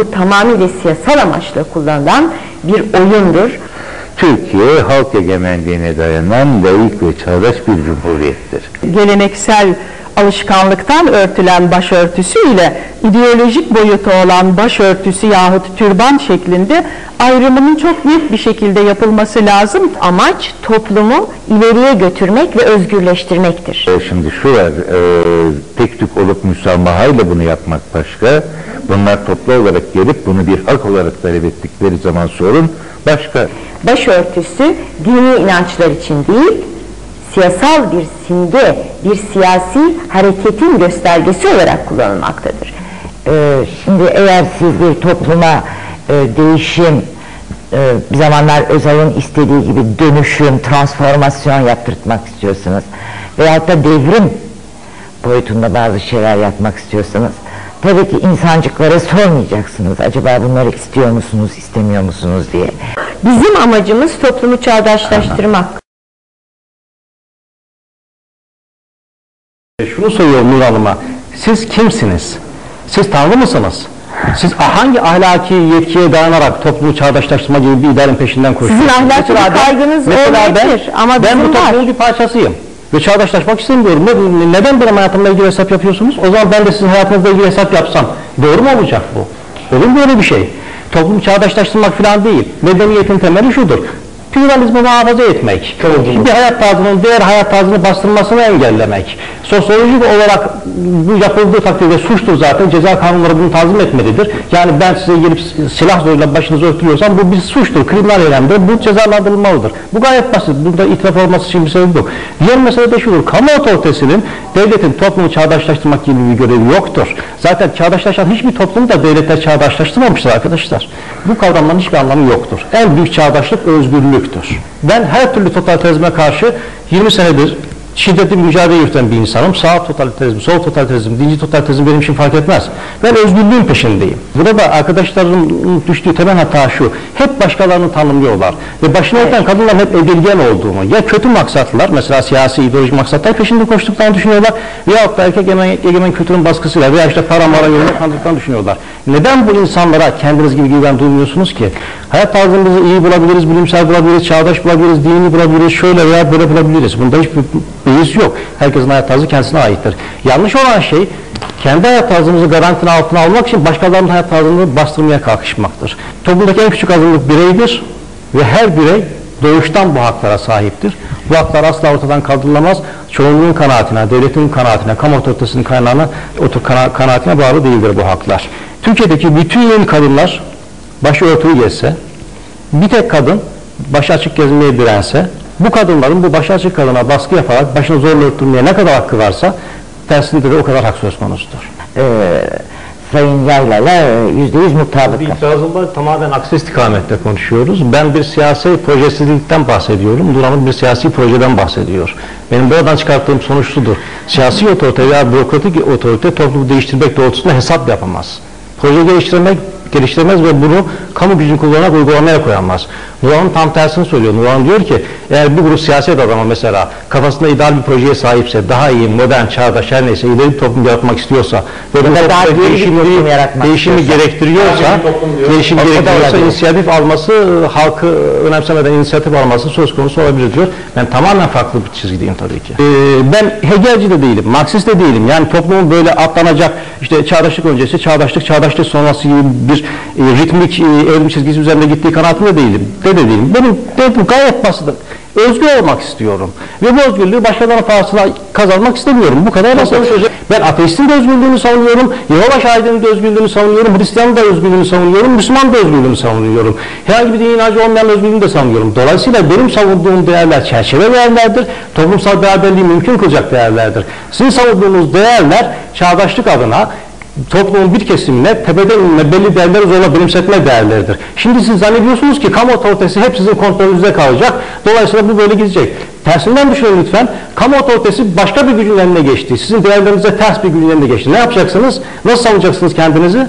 Bu tamamıyla siyasal amaçla kullanılan bir oyundur. Türkiye halk egemenliğine dayanan layık ve çağdaş bir cumhuriyettir. geleneksel alışkanlıktan örtülen başörtüsü ile ideolojik boyutu olan başörtüsü yahut türban şeklinde ayrımının çok net bir şekilde yapılması lazım. Amaç toplumu ileriye götürmek ve özgürleştirmektir. E, Şimdi şu var, e, tek tük olup müsamahayla bunu yapmak başka. Bunlar toplu olarak gelip bunu bir hak olarak talep ettikleri zaman sorun başka. Başörtüsü dini inançlar için değil, siyasal bir simge, bir siyasi hareketin göstergesi olarak kullanılmaktadır. Ee, şimdi eğer siz bir topluma e, değişim, e, bir zamanlar Özal'ın istediği gibi dönüşüm, transformasyon yaptırtmak istiyorsanız veyahut da devrim boyutunda bazı şeyler yapmak istiyorsanız tabii ki insancıklara sormayacaksınız. Acaba bunları istiyor musunuz, istemiyor musunuz diye. Bizim amacımız toplumu çağdaşlaştırmak. Şunu soruyorum Nur Hanım'a. Siz kimsiniz? Siz Tanrı mısınız? Siz hangi ahlaki yetkiye dayanarak toplumu çağdaşlaştırma gibi bir idealin peşinden koşuyorsunuz? Sizin ahlaki Mesela ben- kaygınız mesela ben, olabilir ama ben bu var. toplumun bir parçasıyım. Ve çağdaşlaşmak istemiyorum. Ne- Neden benim hayatımla ilgili hesap yapıyorsunuz? O zaman ben de sizin hayatınızla ilgili hesap yapsam doğru mu olacak bu? Olur mu böyle bir şey? Toplumu çağdaşlaştırmak falan değil. Medeniyetin temeli şudur. Pluralizmi muhafaza etmek. Bir hayat tarzının diğer hayat tarzını bastırmasını engellemek. Sosyolojik olarak bu yapıldığı takdirde suçtur zaten. Ceza kanunları bunu tanzim etmelidir. Yani ben size gelip silah zoruyla başınızı örtülüyorsam bu bir suçtur. Kriminal eylemdir. Bu cezalandırılmalıdır. Bu gayet basit. Burada itiraf olması için bir sebep yok. Diğer mesele de şudur. Kamu otoritesinin devletin toplumu çağdaşlaştırmak gibi bir görevi yoktur. Zaten çağdaşlaşan hiçbir toplumu da devletler çağdaşlaştırmamıştır arkadaşlar. Bu kavramların hiçbir anlamı yoktur. En büyük çağdaşlık özgürlüktür. Ben her türlü totalitarizme karşı 20 senedir şiddetli mücadele yürüten bir insanım. Sağ totalitarizm, sol totalitarizm, dinci totalitarizm benim için fark etmez. Ben özgürlüğün peşindeyim. Burada arkadaşlarımın düştüğü temel hata şu. Hep başkalarını tanımlıyorlar. Ve başına yatan kadınların hep edilgen olduğunu, ya kötü maksatlar, mesela siyasi, ideolojik maksatlar peşinde koştuklarını düşünüyorlar. Veyahut da erkek egemen, egemen kültürün baskısıyla veya işte para mara yoluna kandıklarını düşünüyorlar. Neden bu insanlara kendiniz gibi güven duymuyorsunuz ki? Hayat tarzımızı iyi bulabiliriz, bilimsel bulabiliriz, çağdaş bulabiliriz, dini bulabiliriz, şöyle veya böyle bulabiliriz. Bunda hiçbir beis yok. Herkesin hayat tarzı kendisine aittir. Yanlış olan şey kendi hayat tarzımızı garantinin altına almak için başkalarının hayat tarzını bastırmaya kalkışmaktır. Toplumdaki en küçük azınlık bireydir ve her birey doğuştan bu haklara sahiptir. Bu haklar asla ortadan kaldırılamaz. Çoğunluğun kanaatine, devletin kanaatine, kamu otoritesinin kaynağına, otur, kana, kanaatine bağlı değildir bu haklar. Türkiye'deki bütün kadınlar başı örtülü gezse, bir tek kadın başı açık gezmeye dirense, bu kadınların bu başı açık kadına baskı yaparak başını zorla örtülmeye ne kadar hakkı varsa tersinde de o kadar hak söz konusudur. Ee, Sayın Yayla'la e, yüzde yüz mutabık. Bir itirazımda tamamen aksi istikamette konuşuyoruz. Ben bir siyasi projesizlikten bahsediyorum. Duran'ın bir siyasi projeden bahsediyor. Benim buradan çıkarttığım sonuç şudur. Siyasi otorite veya bürokratik otorite toplumu değiştirmek doğrultusunda hesap yapamaz. Proje geliştirmek geliştirmez ve bunu kamu gücünü kullanarak uygulamaya koyamaz. Nurhan'ın tam tersini söylüyor. Nurhan diyor ki eğer bir grup siyaset adamı mesela kafasında ideal bir projeye sahipse, daha iyi, modern, çağdaş her neyse ileri bir toplum yaratmak istiyorsa ve bu da daha toplumda geri bir değişimi, değişimi gerektiriyorsa, değişimi gerektiriyorsa inisiyatif alması, halkı önemsemeden inisiyatif alması söz konusu olabilir diyor. Ben tamamen farklı bir çizgideyim tabii ki. Ee, ben Hegelci de değilim, Marksist de değilim. Yani toplumun böyle atlanacak, işte çağdaşlık öncesi, çağdaşlık, çağdaşlık sonrası gibi bir e, ritmik e, evrim çizgisi üzerinde gittiği kanaatinde değilim. De de değilim. Benim de gayet basit. Özgür olmak istiyorum. Ve bu özgürlüğü başkalarının pahasına kazanmak istemiyorum. Bu kadar basit. Ben ateistin de özgürlüğünü savunuyorum. Yehova şahidinin de özgürlüğünü savunuyorum. Hristiyanın da özgürlüğünü savunuyorum. Müslüman da özgürlüğünü savunuyorum. Herhangi bir dini inancı olmayan özgürlüğünü de savunuyorum. Dolayısıyla benim savunduğum değerler çerçeve değerlerdir. Toplumsal beraberliği mümkün kılacak değerlerdir. Sizin savunduğunuz değerler çağdaşlık adına toplumun bir kesimine tepeden inme belli değerleri zorla benimsetme değerleridir. Şimdi siz zannediyorsunuz ki kamu otoritesi hep sizin kontrolünüzde kalacak. Dolayısıyla bu böyle gidecek. Tersinden düşünün lütfen. Kamu otoritesi başka bir gücün eline geçti. Sizin değerlerinize ters bir gücün eline geçti. Ne yapacaksınız? Nasıl savunacaksınız kendinizi?